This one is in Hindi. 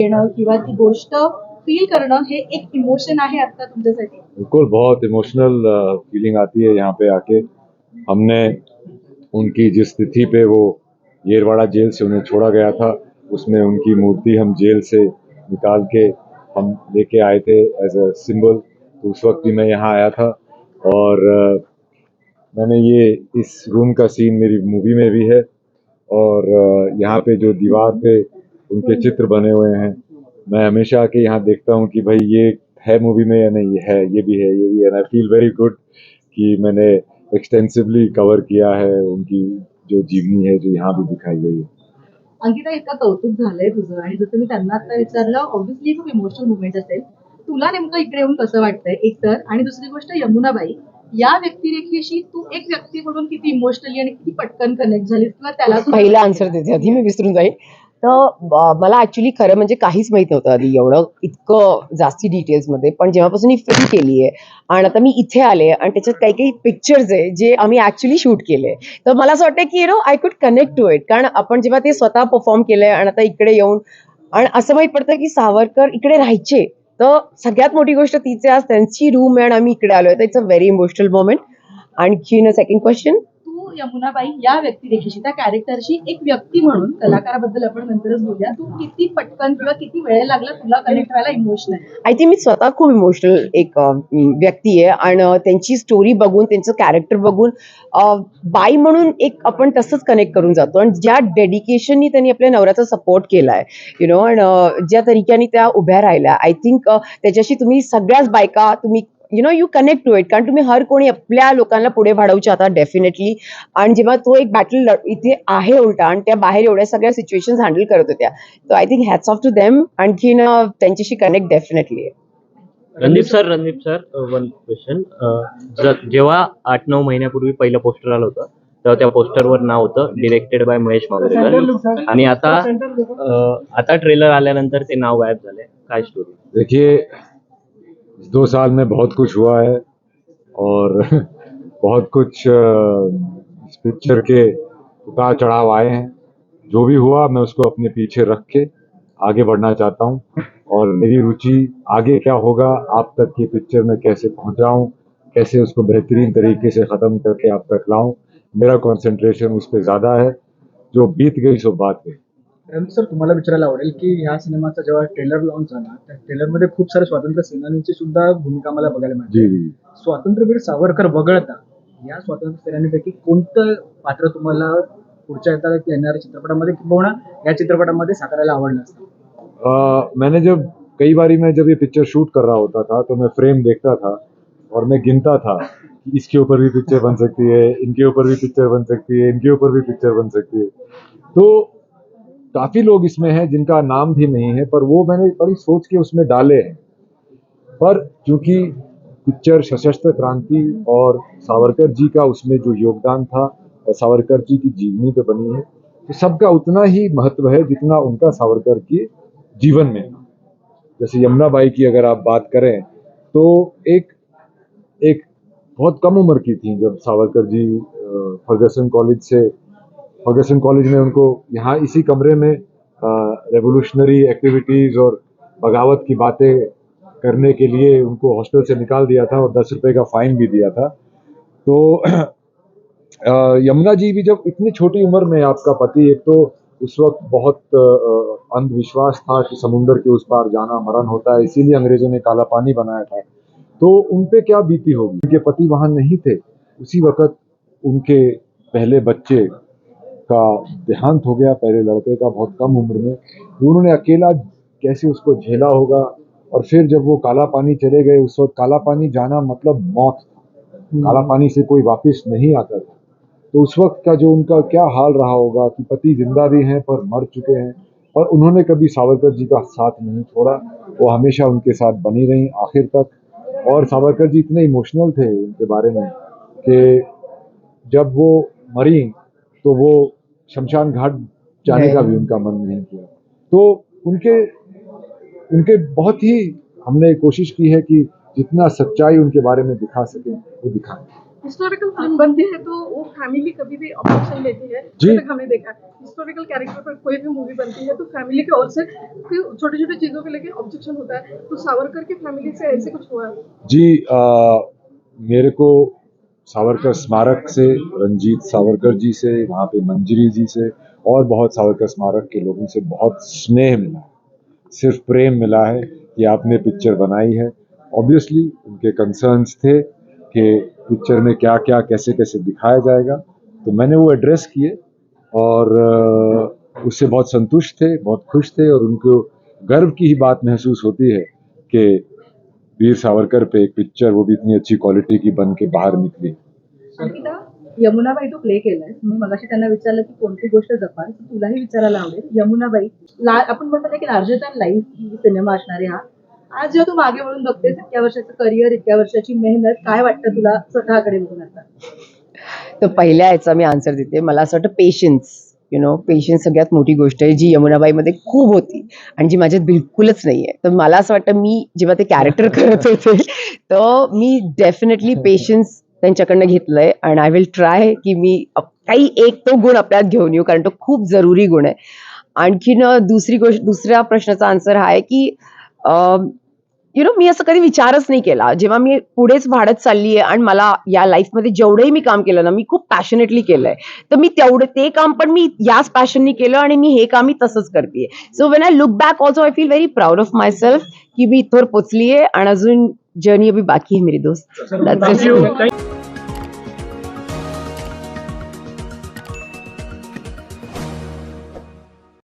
येणं किंवा ती गोष्ट फील करणं हे एक इमोशन आहे आता तुमच्यासाठी. बिल्कुल बहुत इमोशनल फीलिंग आती है यहाँ पे आके. हमने उनकी जिस तिथि पे वो येरवाड़ा जेल से उन्हें छोड़ा गया था उसमें उनकी मूर्ति हम जेल से निकाल के हम लेके आए थे एज अ सिंबल तो उस वक्त भी मैं यहाँ आया था और अ, मैंने ये इस रूम का सीन मेरी मूवी में भी है और यहाँ पे जो दीवार पे उनके चित्र बने हुए हैं। मैं हमेशा आके यहाँ देखता हूँ कि भाई ये है मूवी में या नहीं? है ये भी है ये भी है। आई फील वेरी गुड कि मैंने एक्सटेंसिवली कवर किया है उनकी जो जीवनी है जो यहाँ भी दिखाई गई है। अंकिता इतकं कौतुक झालंय तुझं आणि जसं मी त्यांना आता विचारलं ऑब्व्हियसली खूप इमोशनल मुवमेंट असेल. तुला नेमकं इकडे येऊन कसं वाटतंय? एक तर आणि दुसरी गोष्ट यमुनाबाई या व्यक्तिरेखेशी तू एक व्यक्ती म्हणून किती इमोशनली आणि किती पटकन कनेक्ट झालीस किंवा त्याला पहिला आन्सर देते आधी मी विसरून जाईल तर मला ऍक्च्युली खरं म्हणजे काहीच माहीत नव्हतं आधी एवढं इतकं जास्ती डिटेल्समध्ये पण जेव्हापासून ही फिल्म केली आहे आणि आता मी इथे आले आणि त्याच्यात काही काही पिक्चर्स आहे जे आम्ही ऍक्च्युली शूट केले तर मला असं वाटतं की you know I could connect to it कारण आपण जेव्हा ते स्वतः परफॉर्म केलंय आणि आता इकडे येऊन आणि असं माहीत पडतं की सावरकर इकडे राहायचे. तर सगळ्यात मोठी गोष्ट तिचे आज त्यांची रूम आहे आणि आम्ही इकडे आलोय. तर it's a very emotional moment आणखीन सेकंड क्वेश्चन तू यमुनाबाई या व्यक्तिरेखेशी त्या कॅरेक्टरशी एक व्यक्ती म्हणून कलाकाराबद्दल आपण नंतरच बोलूया. तू किती पटकन किंवा किती वेळ लागला तुला कनेक्ट व्हायला इमोशनल आय थिंक मी स्वतः खूप इमोशनल एक व्यक्ती आहे आणि त्यांची स्टोरी बघून त्यांचं कॅरेक्टर बघून बाई म्हणून एक आपण तसंच कनेक्ट करून जातो. आणि ज्या डेडिकेशननी त्यांनी आपल्या नवऱ्याचा सपोर्ट केला आहे यु नो आणि ज्या तरीक्याने त्या उभ्या राहिल्या आय थिंक त्याच्याशी तुम्ही सगळ्याच बायका तुम्ही you know you connect to it कारण तुम्ही हर कोणी आपल्या लोकांना पुढे वाढवू चाहता डेफिनेटली आणि जेव्हा तो एक बॅटल इथे आहे उलटा आणि त्या बाहेर एवढ्या सगळ्या सिच्युएशन हँडल करत होत्या तर I think hats off to them आणखीन त्यांच्याशी कनेक्ट डेफिनेटली आहे Randeep sir Randeep sir one question जेव्हा आठ नऊ महिन्यापूर्वी पहिलं पोस्टर आलं होतं तेव्हा त्या पोस्टरवर नाव होतं डिरेक्टेड बाय महेश मांजरेकर आणि आता आता ट्रेलर आल्यानंतर ते नाव गायब झालंय. काय स्टोरी देखिए इस दो साल में बहुत कुछ हुआ है और बहुत कुछ इस पिक्चर के उतार चढ़ाव आए हैं। जो भी हुआ, मैं उसको अपने पीछे रख के आगे बढ़ना चाहता हूँ। और मेरी रुचि आगे क्या होगा, आप तक की पिक्चर में कैसे पहुँचाऊँ, कैसे उसको बेहतरीन तरीके से ख़त्म करके आप तक लाऊं, मेरा कंसंट्रेशन उस पर ज़्यादा है। जो बीत गई, सो बात गई। सर तुम्हाला विचारायला आवडेल की ह्या सिनेमाचा जेव्हा ट्रेलर लॉन्च झाला त्या ट्रेलरमध्ये खूप सारे स्वातंत्र्य सेनानीची सुद्धा भूमिका मला बघायला मिळाली स्वातंत्र्यवीर सावरकर वगळता या स्वातंत्र्य सेनानीपैकी कोणतं पात्र तुम्हाला पुढच्या येणाऱ्या चित्रपटामध्ये किंवा या चित्रपटामध्ये साकारायला आवडलं असतं? मैंने जब कई बारी मैं जब ये पिक्चर शूट कर रहा होता था तो मैं फ्रेम देखता था और मैं गिनता था कि इसके ऊपर भी पिक्चर बन सकती है इनके ऊपर भी पिक्चर बन सकती है इनके ऊपर भी पिक्चर बन सकती है। तो काफ़ी लोग इसमें हैं जिनका नाम भी नहीं है, पर वो मैंने बड़ी सोच के उसमें डाले हैं। पर क्योंकि पिक्चर सशस्त्र क्रांति और सावरकर जी का उसमें जो योगदान था और सावरकर जी की जीवनी पे बनी है तो सबका उतना ही महत्व है जितना उनका सावरकर के जीवन में। जैसे यमुना बाई की अगर आप बात करें तो एक एक बहुत कम उम्र की थी जब सावरकर जी फर्गसन कॉलेज से फर्गसन कॉलेज में उनको यहाँ इसी कमरे में रेवोल्यूशनरी एक्टिविटीज़ और बगावत की बातें करने के लिए उनको हॉस्टल से निकाल दिया था और दस रुपए का फाइन भी दिया था। तो यमुना जी भी जब इतनी छोटी उम्र में आपका पति, एक तो उस वक्त बहुत अंधविश्वास था कि समुंदर के उस पार जाना मरण होता है, इसीलिए अंग्रेज़ों ने काला पानी बनाया था। तो उन पे क्या बीती होगी? उनके पति वहाँ नहीं थे। उसी वक्त उनके पहले बच्चे का देहांत हो गया पहले लड़के का बहुत कम उम्र में उन्होंने अकेला कैसे उसको झेला होगा? और फिर जब वो काला पानी चले गए उस वक्त काला पानी जाना मतलब मौत था। काला पानी से कोई वापस नहीं आता था। तो उस वक्त का जो उनका क्या हाल रहा होगा कि पति ज़िंदा भी हैं पर मर चुके हैं और उन्होंने कभी सावरकर जी का साथ नहीं छोड़ा। वो हमेशा उनके साथ बनी रही आखिर तक। और सावरकर जी इतने इमोशनल थे उनके बारे में कि जब वो मरी तो वो शमशान घाट जाने का भी उनका मन नहीं किया। तो उनके उनके बहुत ही हमने कोशिश की है कि जितना सच्चाई उनके बारे में दिखा सकें वो दिखाएँ। हिस्टोरिकल फ़िल्म बनती है तो वो फैमिली कभी भी ऑब्जेक्शन लेती है। जी। तक हमने देखा हिस्टोरिकल कैरेक्टर पर कोई भी मूवी बनती है तो फैमिली की ओर से छोटे छोटे चीज़ों को लेके ऑब्जेक्शन होता है। तो सावरकर की फैमिली से ऐसे कुछ हुआ है? जी आ, मेरे को सावरकर स्मारक से, रंजीत सावरकर जी से, वहाँ पे मंजरी जी से और बहुत सावरकर स्मारक के लोगों से बहुत स्नेह मिला है। सिर्फ़ प्रेम मिला है कि आपने पिक्चर बनाई है। ऑब्वियसली उनके कंसर्न्स थे कि पिक्चर में क्या क्या कैसे कैसे दिखाया जाएगा। तो मैंने वो एड्रेस किए और उससे बहुत संतुष्ट थे, बहुत खुश थे और उनको गर्व की ही बात महसूस होती है कि वीर सावरकर पे एक पिक्चर वो भी इतनी अच्छी क्वालिटी की बन के बाहर निकली। अंकिता यमुनाबाई तू प्ले केलाय. मी मगाशी त्यांना विचारलं की कोणती गोष्ट जपाल? तुलाही विचारायला आवडेल. यमुनाबाई ला आपण म्हणतो ना की लार्जर दॅन लाईफ सिनेमा असणार आहे हा. आज जेव्हा तू मागे वळून बघतेस इतक्या वर्षाचं करिअर इतक्या वर्षाची मेहनत काय वाटतं तुला स्वतःकडे बघून आता? तर पहिल्या याचा मी आन्सर देते. मला असं वाटतं पेशन्स यु नो पेशन्स सगळ्यात मोठी गोष्ट आहे जी यमुनाबाईमध्ये खूप होती आणि जी माझ्यात बिलकुलच नाही आहे तर मला असं वाटतं मी जेव्हा ते कॅरेक्टर करत होते तर मी डेफिनेटली पेशन्स त्यांच्याकडनं घेतलंय अँड आय विल ट्राय की मी काही एक तो गुण आपल्यात घेऊन येऊ कारण तो खूप जरुरी गुण आहे. आणखीन दुसरी गोष्ट दुसऱ्या प्रश्नाचा आन्सर हा आहे की यु नो मी असं कधी विचारच नाही केला. जेव्हा मी पुढेच वाढत चालली आहे आणि मला या लाईफमध्ये जेवढंही मी काम केलं ना मी खूप पॅशनेटली केलंय. तर मी तेवढं ते काम पण मी याच पॅशननी केलं आणि मी हे काम मी तसंच करते so when I look back also I feel very proud of myself की मी इथवर पोचली आहे आणि अजून जर्नी अभी बाकी आहे मेरी दोस्त.